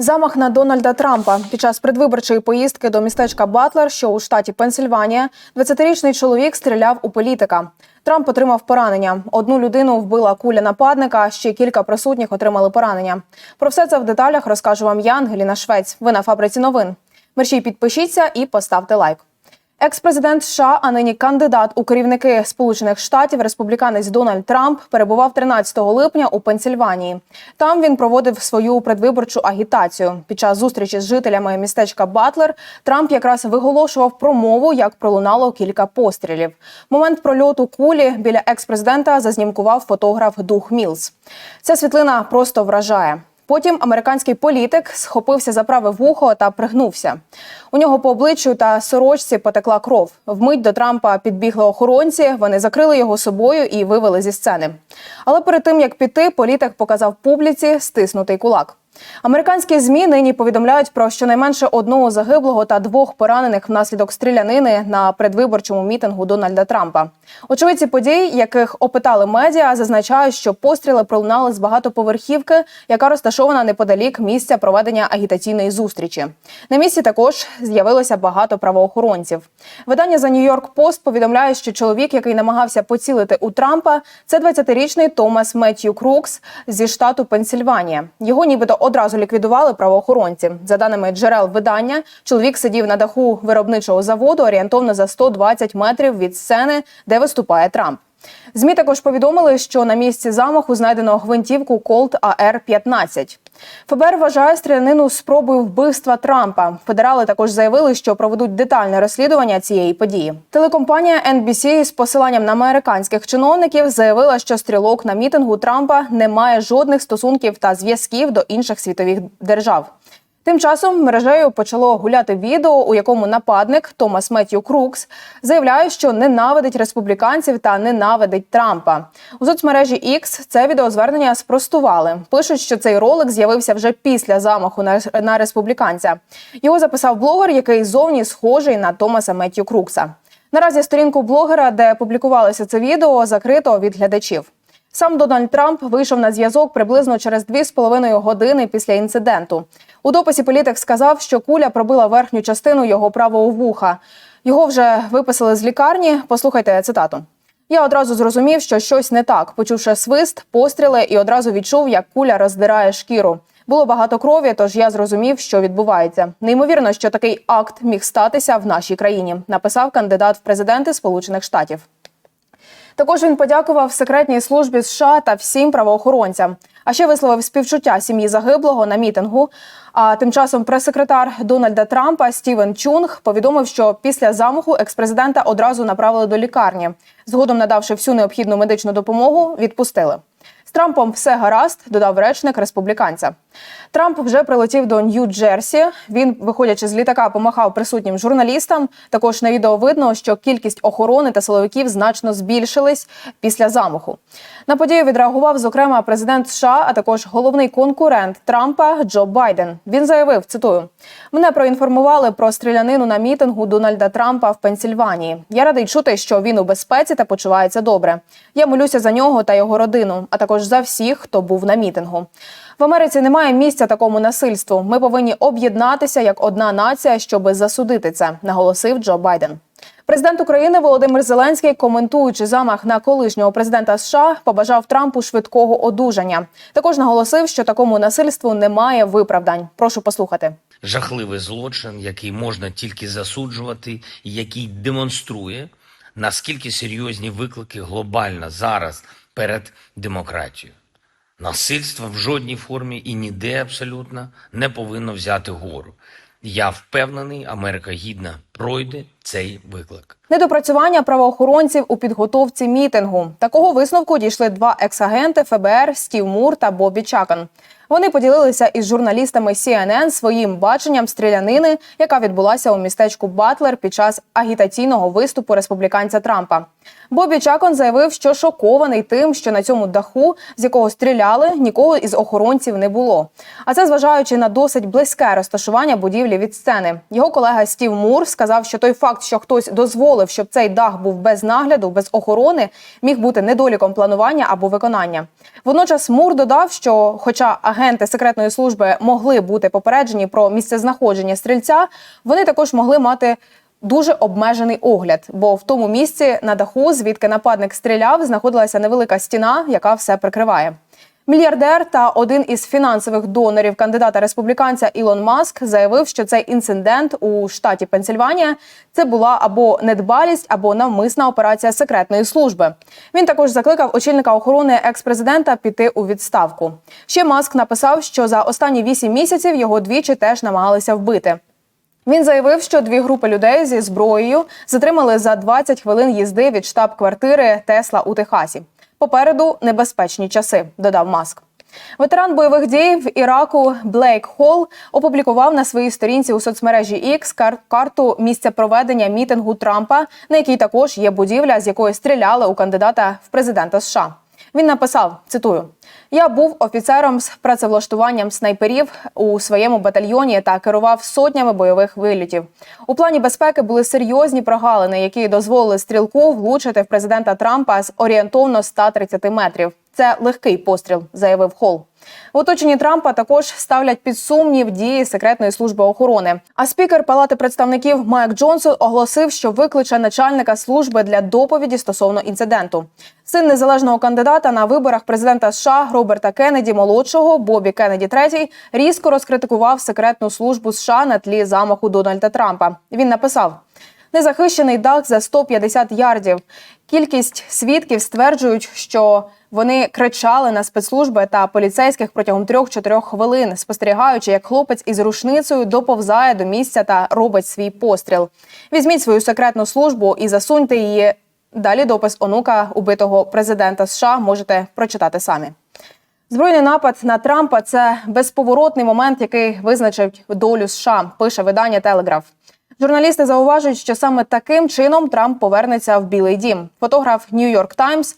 Замах на Дональда Трампа під час предвиборчої поїздки до містечка Батлер, що у штаті Пенсильванія, 20-річний чоловік стріляв у політика. Трамп отримав поранення. Одну людину вбила куля нападника. Ще кілька присутніх отримали поранення. Про все це в деталях розкажу вам я, Ангеліна Швець. Ви на фабриці новин. Мерші підпишіться і поставте лайк. Екс-президент США, а нині кандидат у керівники Сполучених Штатів, республіканець Дональд Трамп, перебував 13 липня у Пенсільванії. Там він проводив свою предвиборчу агітацію. Під час зустрічі з жителями містечка Батлер Трамп якраз виголошував промову, як пролунало кілька пострілів. Момент прольоту кулі біля екс-президента зазнімкував фотограф Дух Мілс. Ця світлина просто вражає. Потім американський політик схопився за праве вухо та пригнувся. У нього по обличчю та сорочці потекла кров. Вмить до Трампа підбігли охоронці. Вони закрили його собою і вивели зі сцени. Але перед тим як піти, політик показав публіці стиснутий кулак. Американські змі нині повідомляють про щонайменше одного загиблого та двох поранених внаслідок стрілянини на предвиборчому мітингу Дональда Трампа. Очевидці подій, яких опитали медіа, зазначають, що постріли пролунали з багатоповерхівки, яка розташована неподалік місця проведення агітаційної зустрічі. На місці також з'явилося багато правоохоронців. Видання за Нью-Йорк Пост повідомляє, що чоловік, який намагався поцілити у Трампа, це 20-річний Томас Меттью Крукс зі штату Пенсільванія. Його нібито одразу ліквідували правоохоронці. За даними джерел видання, чоловік сидів на даху виробничого заводу орієнтовно за 120 метрів від сцени, де виступає Трамп. Змі також повідомили, що на місці замаху знайдено гвинтівку Colt AR-15. ФБР вважає стрілянину спробою вбивства Трампа. Федерали також заявили, що проведуть детальне розслідування цієї події. Телекомпанія NBC з посиланням на американських чиновників заявила, що стрілок на мітингу Трампа не має жодних стосунків та зв'язків до інших світових держав. Тим часом мережею почало гуляти відео, у якому нападник Томас Меттью Крукс заявляє, що ненавидить республіканців та ненавидить Трампа. У соцмережі X це відеозвернення спростували. Пишуть, що цей ролик з'явився вже після замаху на, республіканця. Його записав блогер, який зовні схожий на Томаса Меттью Крукса. Наразі сторінку блогера, де публікувалося це відео, закрито від глядачів. Сам Дональд Трамп вийшов на зв'язок приблизно через 2,5 години після інциденту. У дописі політик сказав, що куля пробила верхню частину його правого вуха. Його вже виписали з лікарні. Послухайте цитату. Я одразу зрозумів, що щось не так, почувши свист, постріли і одразу відчув, як куля роздирає шкіру. Було багато крові, тож я зрозумів, що відбувається. Неймовірно, що такий акт міг статися в нашій країні, написав кандидат в президенти Сполучених Штатів. Також він подякував секретній службі США та всім правоохоронцям. А ще висловив співчуття сім'ї загиблого на мітингу. А тим часом прес-секретар Дональда Трампа Стівен Чунг повідомив, що після замаху експрезидента одразу направили до лікарні. Згодом, надавши всю необхідну медичну допомогу, відпустили. З Трампом все гаразд, додав речник республіканця. Трамп вже прилетів до Нью-Джерсі. Він, виходячи з літака, помахав присутнім журналістам. Також на відео видно, що кількість охорони та силовиків значно збільшились після замаху. На подію відреагував зокрема президент США, а також головний конкурент Трампа Джо Байден. Він заявив: цитую: мене проінформували про стрілянину на мітингу Дональда Трампа в Пенсільванії. Я радий чути, що він у безпеці та почувається добре. Я молюся за нього та його родину, а також за всіх, хто був на мітингу. В Америці немає місця такому насильству. Ми повинні об'єднатися як одна нація, щоб засудити це, наголосив Джо Байден. Президент України Володимир Зеленський, коментуючи замах на колишнього президента США, побажав Трампу швидкого одужання. Також наголосив, що такому насильству немає виправдань. Прошу послухати. жахливий злочин, який можна тільки засуджувати, який демонструє, наскільки серйозні виклики глобально зараз перед демократією. Насильство в жодній формі і ніде абсолютно не повинно взяти гору. Я впевнений, Америка гідна пройде цей виклик. Недопрацювання правоохоронців у підготовці мітингу. Такого висновку дійшли два екс-агенти ФБР Стів Мур та Бобі Чакан. Вони поділилися із журналістами CNN своїм баченням стрілянини, яка відбулася у містечку Батлер під час агітаційного виступу республіканця Трампа. Бобі Чакон заявив, що шокований тим, що на цьому даху, з якого стріляли, нікого із охоронців не було. А це зважаючи на досить близьке розташування будівлі від сцени. Його колега Стів Мур сказав. Сказав, що той факт, що хтось дозволив, щоб цей дах був без нагляду, без охорони, міг бути недоліком планування або виконання. Водночас Мур додав, що, хоча агенти секретної служби могли бути попереджені про місцезнаходження стрільця, вони також могли мати. Дуже обмежений огляд, бо в тому місці на даху, звідки нападник стріляв, знаходилася невелика стіна, яка все прикриває. Мільярдер та один із фінансових донорів кандидата республіканця Ілон Маск заявив, що цей інцидент у штаті Пенсільванія це була або недбалість, або навмисна операція секретної служби. Він також закликав очільника охорони екс-президента піти у відставку. Ще Маск написав, що за останні вісім місяців його двічі теж намагалися вбити. Він заявив, що дві групи людей зі зброєю затримали за 20 хвилин їзди від штаб-квартири Тесла у Техасі. Попереду небезпечні часи, додав Маск. Ветеран бойових дій в Іраку Блейк Холл опублікував на своїй сторінці у соцмережі X кар- карту місця проведення мітингу Трампа, на якій також є будівля, з якої стріляли у кандидата в президента США. Він написав: цитую: Я був офіцером з працевлаштуванням снайперів у своєму батальйоні та керував сотнями бойових вилітів. У плані безпеки були серйозні прогалини, які дозволили стрілку влучити в президента Трампа з орієнтовно 130 метрів. Це легкий постріл, заявив Холл. В оточенні Трампа також ставлять під сумнів дії секретної служби охорони. А спікер Палати представників Майк Джонсон оголосив, що викличе начальника служби для доповіді стосовно інциденту. Син незалежного кандидата на виборах президента США Роберта Кеннеді молодшого Бобі Кеннеді III різко розкритикував секретну службу США на тлі замаху Дональда Трампа. Він написав. Незахищений дах за 150 ярдів. Кількість свідків стверджують, що вони кричали на спецслужби та поліцейських протягом 3-4 хвилин, спостерігаючи, як хлопець із рушницею доповзає до місця та робить свій постріл. Візьміть свою секретну службу і засуньте її. Далі допис онука убитого президента США можете прочитати самі. Збройний напад на Трампа це безповоротний момент, який визначить долю США. Пише видання Телеграф. Журналісти зауважують, що саме таким чином Трамп повернеться в Білий Дім. Фотограф Нью-Йорк Таймс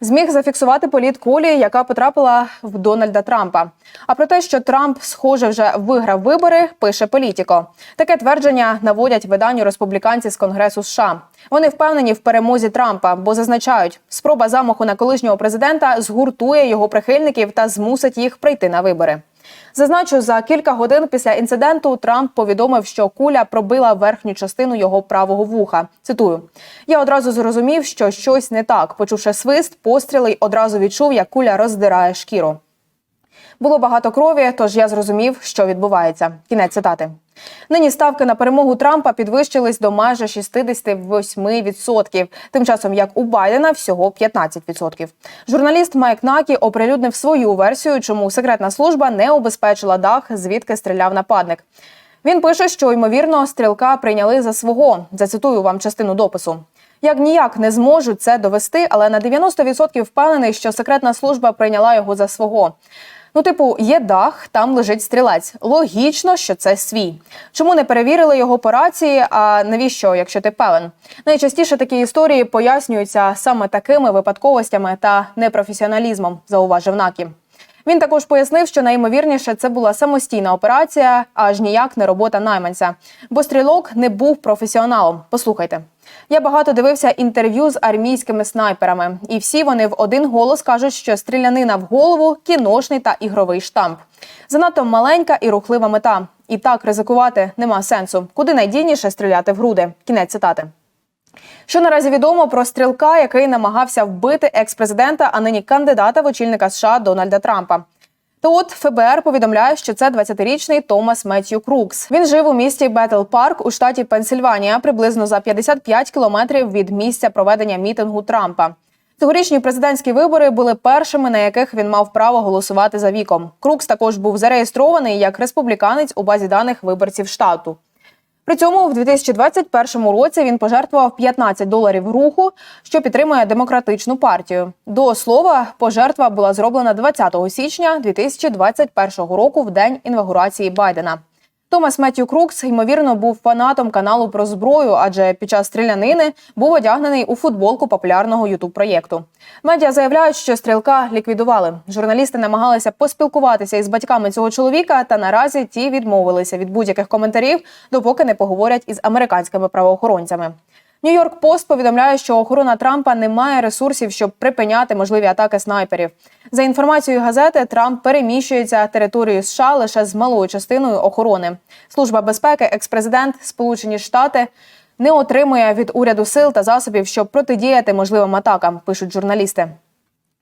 зміг зафіксувати політ кулі, яка потрапила в Дональда Трампа. А про те, що Трамп, схоже, вже виграв вибори, пише Політіко. Таке твердження наводять виданню республіканці з Конгресу США. Вони впевнені в перемозі Трампа, бо зазначають, спроба замаху на колишнього президента згуртує його прихильників та змусить їх прийти на вибори. Зазначу, за кілька годин після інциденту Трамп повідомив, що куля пробила верхню частину його правого вуха. Цитую: я одразу зрозумів, що щось не так. Почувши свист, постріли й одразу відчув, як куля роздирає шкіру. Було багато крові, тож я зрозумів, що відбувається. Кінець цитати. Нині ставки на перемогу Трампа підвищились до майже 68%, тим часом як у Байдена всього 15%. Журналіст Майк Накі оприлюднив свою версію, чому секретна служба не обезпечила дах, звідки стріляв нападник. Він пише, що ймовірно стрілка прийняли за свого. Зацитую вам частину допису. Як ніяк не зможуть це довести, але на 90% впевнений, що секретна служба прийняла його за свого. Ну, типу, є дах, там лежить стрілець. Логічно, що це свій. Чому не перевірили його по рації? А навіщо, якщо ти певен? Найчастіше такі історії пояснюються саме такими випадковостями та непрофесіоналізмом, зауважив Накі. Він також пояснив, що найімовірніше це була самостійна операція, аж ніяк не робота найманця, бо стрілок не був професіоналом. Послухайте. Я багато дивився інтерв'ю з армійськими снайперами, і всі вони в один голос кажуть, що стрілянина в голову кіношний та ігровий штамп. Занадто маленька і рухлива мета. І так ризикувати нема сенсу. Куди найдійніше стріляти в груди? Кінець цитати. Що наразі відомо про стрілка, який намагався вбити екс-президента, а нині кандидата в очільника США Дональда Трампа. То от ФБР повідомляє, що це 20-річний Томас Меттью Крукс. Він жив у місті Бетл Парк у штаті Пенсильванія, приблизно за 55 кілометрів від місця проведення мітингу Трампа. Цьогорічні президентські вибори були першими, на яких він мав право голосувати за віком. Крукс також був зареєстрований як республіканець у базі даних виборців штату. При цьому в 2021 році він пожертвував 15 доларів руху, що підтримує демократичну партію. До слова, пожертва була зроблена 20 січня 2021 року в день інаугурації Байдена. Томас Меттю Крукс, ймовірно, був фанатом каналу про зброю, адже під час стрілянини був одягнений у футболку популярного ютуб проєкту. Медіа заявляють, що стрілка ліквідували. Журналісти намагалися поспілкуватися із батьками цього чоловіка, та наразі ті відмовилися від будь-яких коментарів, допоки не поговорять із американськими правоохоронцями. Нью-Йорк Пост повідомляє, що охорона Трампа не має ресурсів, щоб припиняти можливі атаки снайперів. За інформацією газети, Трамп переміщується територією США лише з малою частиною охорони. Служба безпеки, експрезидент Сполучені Штати не отримує від уряду сил та засобів, щоб протидіяти можливим атакам. Пишуть журналісти.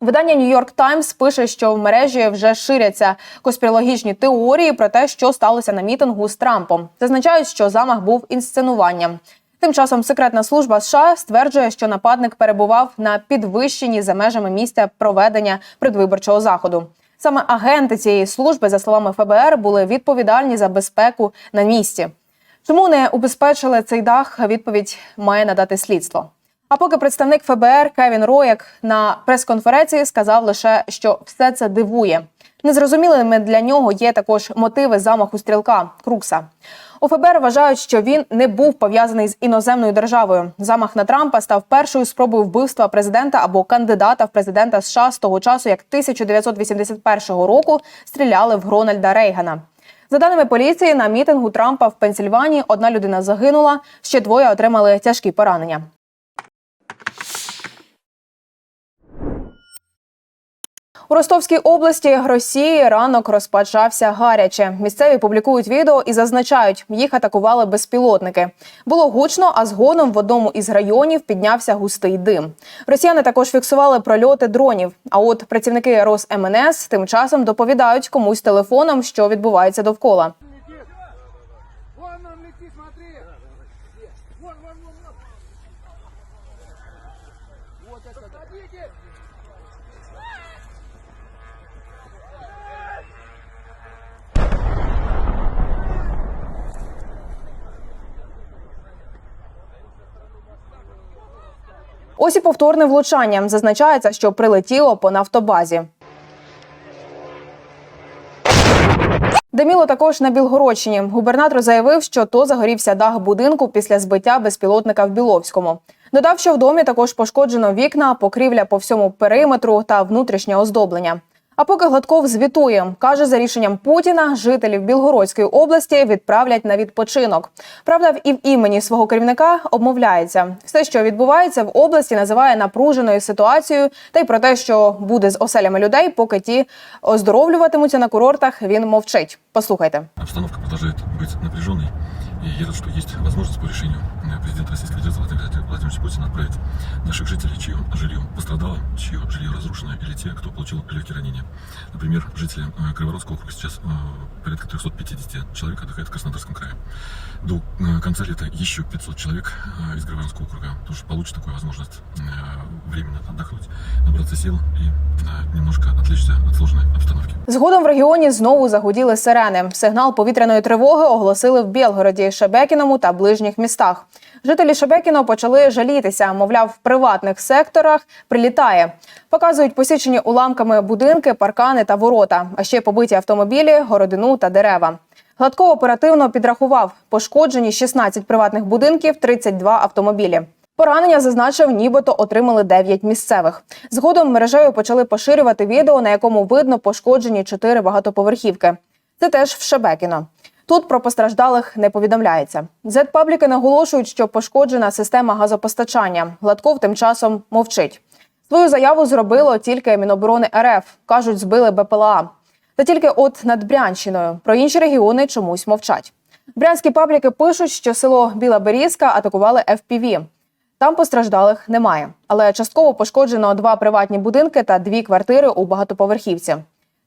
Видання York Times пише, що в мережі вже ширяться конспірологічні теорії про те, що сталося на мітингу з Трампом. Зазначають, що замах був інсценуванням. Тим часом секретна служба США стверджує, що нападник перебував на підвищенні за межами місця проведення предвиборчого заходу. Саме агенти цієї служби, за словами ФБР, були відповідальні за безпеку на місці. Чому не убезпечили цей дах? Відповідь має надати слідство. А поки представник ФБР Кевін Рояк на прес-конференції сказав лише, що все це дивує. Незрозумілими для нього є також мотиви замаху стрілка Крукса. У ФБР вважають, що він не був пов'язаний з іноземною державою. Замах на Трампа став першою спробою вбивства президента або кандидата в президента США з того часу, як 1981 року стріляли в Рональда Рейгана. За даними поліції, на мітингу Трампа в Пенсільванії одна людина загинула, ще двоє отримали тяжкі поранення. У Ростовській області Росії ранок розпочався гаряче. Місцеві публікують відео і зазначають, їх атакували безпілотники. Було гучно, а згодом в одному із районів піднявся густий дим. Росіяни також фіксували прольоти дронів. А от працівники РосмНС тим часом доповідають комусь телефоном, що відбувається довкола. Ось і повторне влучання. Зазначається, що прилетіло по нафтобазі. Диміло також на Білгородщині. Губернатор заявив, що то загорівся дах будинку після збиття безпілотника в Біловському. Додав, що в домі також пошкоджено вікна, покрівля по всьому периметру та внутрішнє оздоблення. А поки Гладков звітує, каже, за рішенням Путіна жителів Білгородської області відправлять на відпочинок. Правда, і в імені свого керівника обмовляється. Все, що відбувається в області, називає напруженою ситуацією, та й про те, що буде з оселями людей, поки ті оздоровлюватимуться на курортах, він мовчить. Послухайте. Обстановка продолжает быть напряженной, и я рад, что есть возможность по решению э, президента Российской Федерации Владимира Владимировича Путина отправить наших жителей, чье жилье пострадало, чье жилье разрушено, или те, кто получил легкие ранения. Например, жители э, Кривородского округа сейчас э, порядка 350 человек отдыхают в Краснодарском крае. До э, конца лета еще 500 человек э, из Гриборовского округа тоже получат такую возможность э, временно отдохнуть, набраться сил и э, немножко отвлечься от сложной обстановки. Згодом в регіоні знову загуділи сирени. Сигнал повітряної тривоги оголосили в Білгороді, Шебекіному та ближніх містах. Жителі Шебекіно почали жалітися. Мовляв, в приватних секторах прилітає. Показують посічені уламками будинки, паркани та ворота, а ще побиті автомобілі, городину та дерева. Гладков оперативно підрахував пошкоджені 16 приватних будинків, 32 автомобілі. Поранення зазначив, нібито отримали 9 місцевих. Згодом мережею почали поширювати відео, на якому видно пошкоджені 4 багатоповерхівки. Це теж в Шебекіно. Тут про постраждалих не повідомляється. Зетпабліки наголошують, що пошкоджена система газопостачання. Гладков тим часом мовчить. Свою заяву зробило тільки Міноборони РФ. кажуть, збили БПЛА. Та тільки от над Брянщиною. Про інші регіони чомусь мовчать. Брянські пабліки пишуть, що село Біла Берізка атакували FPV. Там постраждалих немає, але частково пошкоджено два приватні будинки та дві квартири у багатоповерхівці.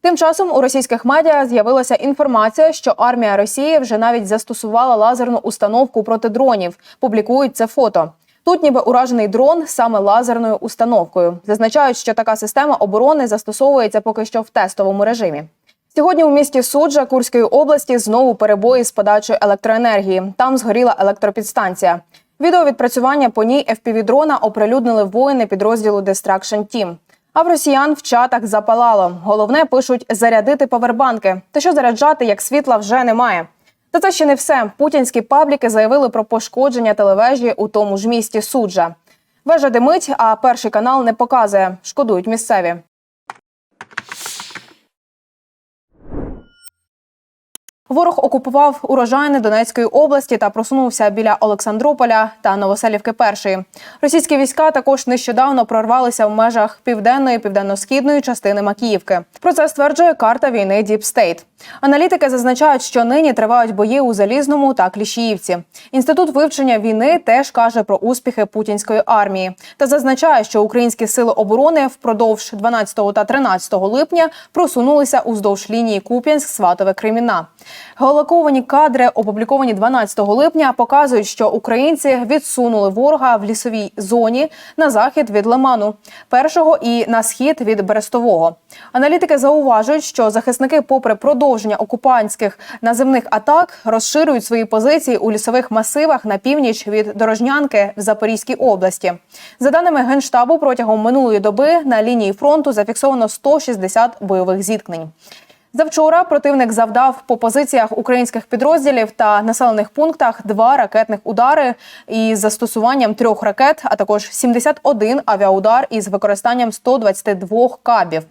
Тим часом у російських медіа з'явилася інформація, що армія Росії вже навіть застосувала лазерну установку проти дронів. Публікують це фото. Тут ніби уражений дрон саме лазерною установкою. Зазначають, що така система оборони застосовується поки що в тестовому режимі. Сьогодні у місті Суджа Курської області знову перебої з подачою електроенергії. Там згоріла електропідстанція. Відео відпрацювання по ній FPV-дрона оприлюднили воїни підрозділу Destruction Team. А в росіян в чатах запалало. Головне пишуть зарядити павербанки. Та що заряджати, як світла вже немає. Та це ще не все. Путінські пабліки заявили про пошкодження телевежі у тому ж місті суджа. Вежа димить, а перший канал не показує. Шкодують місцеві. Ворог окупував урожайни Донецької області та просунувся біля Олександрополя та Новоселівки першої. Російські війська також нещодавно прорвалися в межах південної південно-східної частини Макіївки. Про це стверджує карта війни State. Аналітики зазначають, що нині тривають бої у Залізному та Кліщіївці. Інститут вивчення війни теж каже про успіхи путінської армії та зазначає, що українські сили оборони впродовж 12 та 13 липня просунулися уздовж лінії Куп'янськ, Сватове, Креміна. Геолоковані кадри, опубліковані 12 липня, показують, що українці відсунули ворога в лісовій зоні на захід від Лиману, першого і на схід від Берестового. Аналітики зауважують, що захисники, попри продовження окупантських наземних атак, розширюють свої позиції у лісових масивах на північ від Дорожнянки в Запорізькій області. За даними генштабу, протягом минулої доби на лінії фронту зафіксовано 160 бойових зіткнень. Завчора противник завдав по позиціях українських підрозділів та населених пунктах два ракетних удари із застосуванням трьох ракет, а також 71 авіаудар із використанням 122 кабів.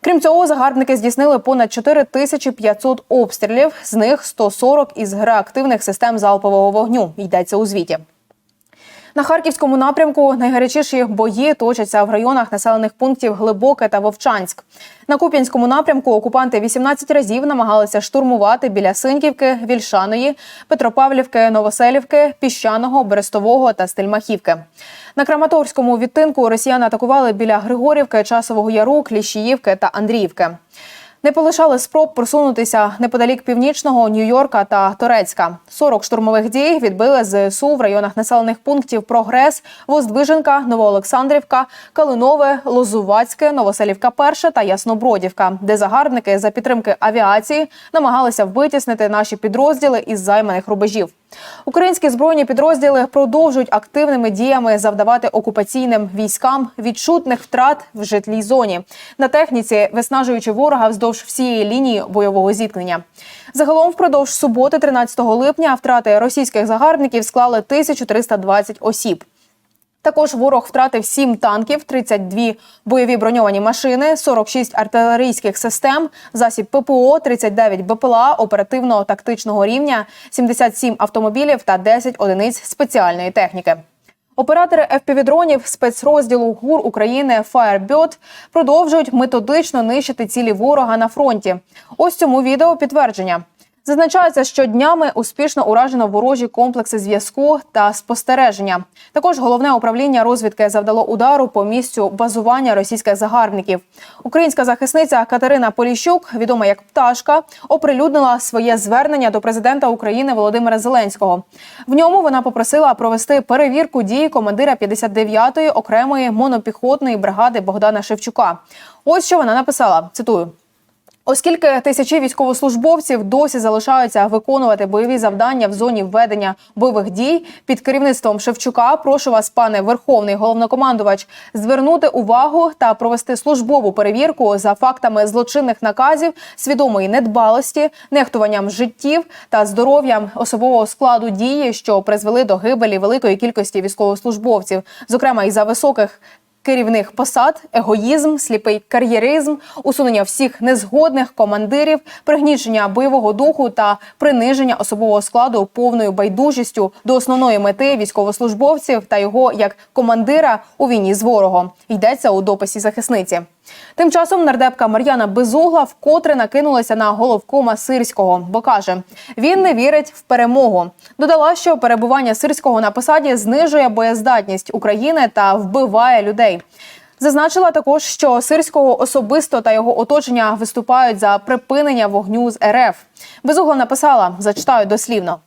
Крім цього, загарбники здійснили понад 4500 обстрілів, з них 140 із реактивних систем залпового вогню. Йдеться у звіті. На харківському напрямку найгарячіші бої точаться в районах населених пунктів Глибоке та Вовчанськ. На Куп'янському напрямку окупанти 18 разів намагалися штурмувати біля Синьківки, Вільшаної, Петропавлівки, Новоселівки, Піщаного, Берестового та Стельмахівки. На Краматорському відтинку росіяни атакували біля Григорівки, Часового Яру, Кліщіївки та Андріївки. Не полишали спроб просунутися неподалік північного Нью-Йорка та Торецька. 40 штурмових дій відбили ЗСУ в районах населених пунктів Прогрес, Воздвиженка, Новоолександрівка, Калинове, Лозувацьке, Новоселівка Перша та Яснобродівка, де загарбники за підтримки авіації намагалися витіснити наші підрозділи із займаних рубежів. Українські збройні підрозділи продовжують активними діями завдавати окупаційним військам відчутних втрат в житлій зоні на техніці, виснажуючи ворога вздовж всієї лінії бойового зіткнення. Загалом, впродовж суботи, 13 липня, втрати російських загарбників склали 1320 осіб. Також ворог втратив 7 танків, 32 бойові броньовані машини, 46 артилерійських систем, засіб ППО, 39 БПЛА оперативно-тактичного рівня, 77 автомобілів та 10 одиниць спеціальної техніки. Оператори FPV-дронів спецрозділу ГУР України Firebird продовжують методично нищити цілі ворога на фронті. Ось цьому відео підтвердження. Зазначається, що днями успішно уражено ворожі комплекси зв'язку та спостереження. Також головне управління розвідки завдало удару по місцю базування російських загарбників. Українська захисниця Катерина Поліщук, відома як пташка, оприлюднила своє звернення до президента України Володимира Зеленського. В ньому вона попросила провести перевірку дій командира 59-ї окремої монопіхотної бригади Богдана Шевчука. Ось що вона написала: цитую. Оскільки тисячі військовослужбовців досі залишаються виконувати бойові завдання в зоні введення бойових дій під керівництвом Шевчука, прошу вас, пане Верховний головнокомандувач, звернути увагу та провести службову перевірку за фактами злочинних наказів, свідомої недбалості, нехтуванням життів та здоров'ям особового складу дії, що призвели до гибелі великої кількості військовослужбовців, зокрема і за високих керівних посад, егоїзм, сліпий кар'єризм, усунення всіх незгодних командирів, пригнічення бойового духу та приниження особового складу повною байдужістю до основної мети військовослужбовців та його як командира у війні з ворогом. Йдеться у дописі захисниці. Тим часом нардепка Мар'яна Безугла вкотре накинулася на головкома Сирського, бо каже, він не вірить в перемогу. Додала, що перебування Сирського на посаді знижує боєздатність України та вбиває людей. Зазначила також, що Сирського особисто та його оточення виступають за припинення вогню з РФ. Безугла написала, зачитаю дослівно.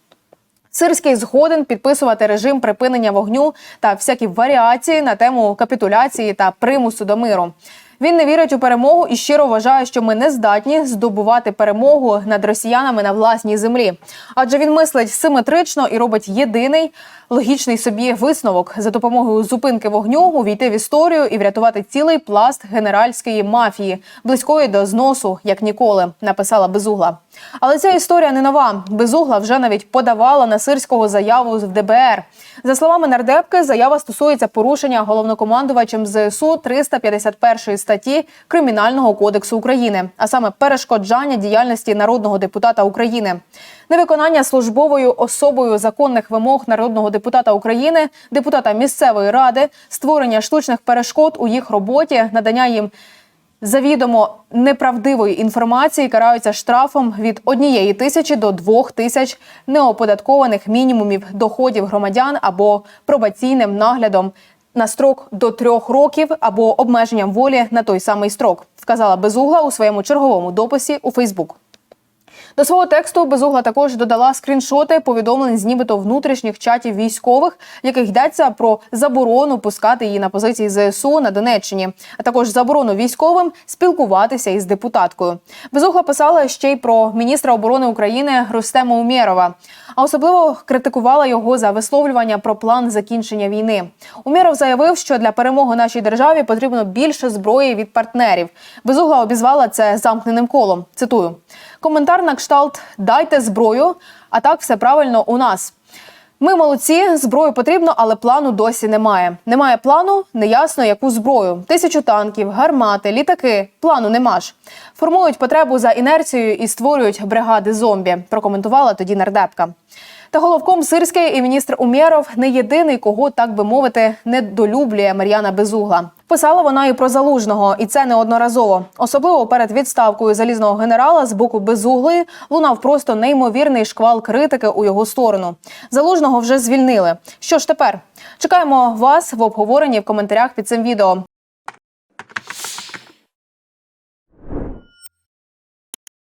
Сирський згоден підписувати режим припинення вогню та всякі варіації на тему капітуляції та примусу до миру. Він не вірить у перемогу і щиро вважає, що ми не здатні здобувати перемогу над росіянами на власній землі. Адже він мислить симетрично і робить єдиний логічний собі висновок за допомогою зупинки вогню увійти в історію і врятувати цілий пласт генеральської мафії, близької до зносу, як ніколи, написала Безугла. Але ця історія не нова. Безугла вже навіть подавала на сирського заяву в ДБР. За словами нардепки, заява стосується порушення головнокомандувачем ЗСУ 351 статті Кримінального кодексу України, а саме перешкоджання діяльності народного депутата України. Невиконання службовою особою законних вимог народного депутата України, депутата місцевої ради, створення штучних перешкод у їх роботі, надання їм завідомо неправдивої інформації караються штрафом від однієї тисячі до двох тисяч неоподаткованих мінімумів доходів громадян або пробаційним наглядом на строк до трьох років або обмеженням волі на той самий строк, сказала Безугла у своєму черговому дописі у Фейсбук. До свого тексту Безугла також додала скріншоти повідомлень з нібито внутрішніх чатів військових, в яких йдеться про заборону пускати її на позиції ЗСУ на Донеччині, а також заборону військовим спілкуватися із депутаткою. Безугла писала ще й про міністра оборони України Рустема Умєрова, а особливо критикувала його за висловлювання про план закінчення війни. Умєров заявив, що для перемоги нашій державі потрібно більше зброї від партнерів. Безугла обізвала це замкненим колом. Цитую. Коментар на кшталт Дайте зброю, а так все правильно у нас. Ми молодці, зброю потрібно, але плану досі немає. Немає плану, неясно яку зброю. Тисячу танків, гармати, літаки. Плану нема ж. Формують потребу за інерцією і створюють бригади зомбі. Прокоментувала тоді нардепка. Та головком сирський і міністр Умєров не єдиний, кого так би мовити, недолюблює Мар'яна Безугла. Писала вона і про залужного, і це неодноразово. Особливо перед відставкою залізного генерала з боку безугли лунав просто неймовірний шквал критики у його сторону. Залужного вже звільнили. Що ж тепер? Чекаємо вас в обговоренні в коментарях під цим відео.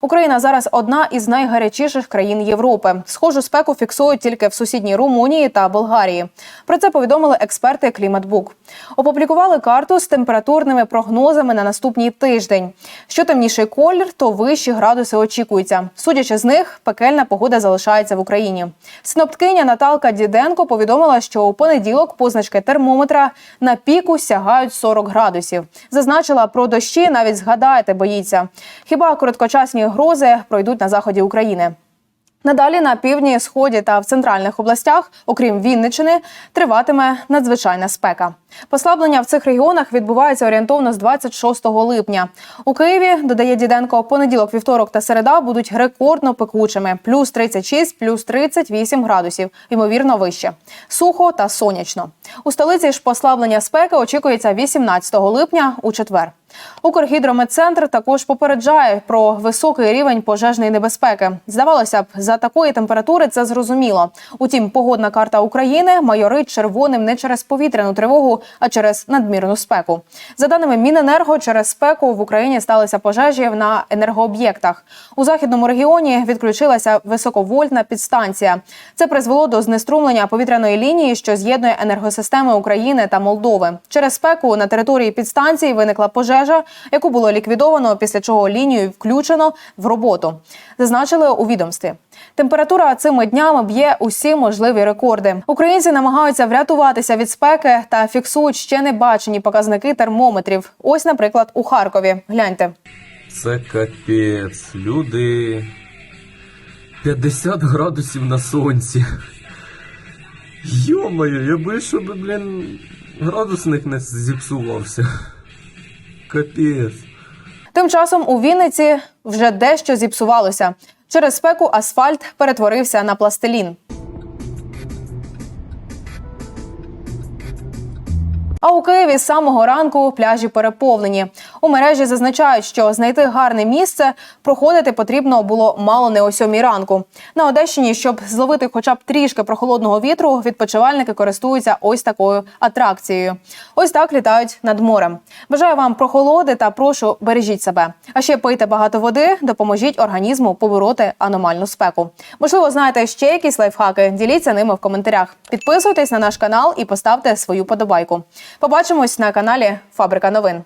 Україна зараз одна із найгарячіших країн Європи. Схожу спеку фіксують тільки в сусідній Румунії та Болгарії. Про це повідомили експерти Кліматбук. Опублікували карту з температурними прогнозами на наступний тиждень. Що темніший колір, то вищі градуси очікуються. Судячи з них, пекельна погода залишається в Україні. Синоптикиня Наталка Діденко повідомила, що у понеділок позначки термометра на піку сягають 40 градусів. Зазначила про дощі, навіть згадаєте, боїться. Хіба короткочасні грози пройдуть на заході України? Надалі на півдні, сході та в центральних областях, окрім Вінничини, триватиме надзвичайна спека. Послаблення в цих регіонах відбувається орієнтовно з 26 липня. У Києві додає Діденко, понеділок, вівторок та середа будуть рекордно пекучими: плюс 36, плюс 38 градусів, ймовірно, вище. Сухо та сонячно. У столиці ж послаблення спеки очікується 18 липня у четвер. Укргідрометцентр також попереджає про високий рівень пожежної небезпеки. Здавалося б, за такої температури це зрозуміло. Утім, погодна карта України майорить червоним не через повітряну тривогу, а через надмірну спеку. За даними Міненерго, через спеку в Україні сталися пожежі на енергооб'єктах. У західному регіоні відключилася високовольтна підстанція. Це призвело до знеструмлення повітряної лінії, що з'єднує енергосистеми України та Молдови. Через спеку на території підстанції виникла пожежа, яку було ліквідовано, після чого лінію включено в роботу. Зазначили у відомстві. Температура цими днями б'є усі можливі рекорди. Українці намагаються врятуватися від спеки та фіксують ще не бачені показники термометрів. Ось, наприклад, у Харкові. Гляньте. Це капець, люди. 50 градусів на сонці. Йомаю, я боюсь, щоб, блін, градусник не зіпсувався. Капець. Тим часом у Вінниці вже дещо зіпсувалося. Через спеку асфальт перетворився на пластилін. А у Києві з самого ранку пляжі переповнені. У мережі зазначають, що знайти гарне місце проходити потрібно було мало не о сьомій ранку. На Одещині, щоб зловити хоча б трішки прохолодного вітру, відпочивальники користуються ось такою атракцією. Ось так літають над морем. Бажаю вам прохолоди та прошу бережіть себе. А ще пийте багато води, допоможіть організму побороти аномальну спеку. Можливо, знаєте ще якісь лайфхаки? Діліться ними в коментарях. Підписуйтесь на наш канал і поставте свою подобайку. Побачимось на каналі Фабрика новин.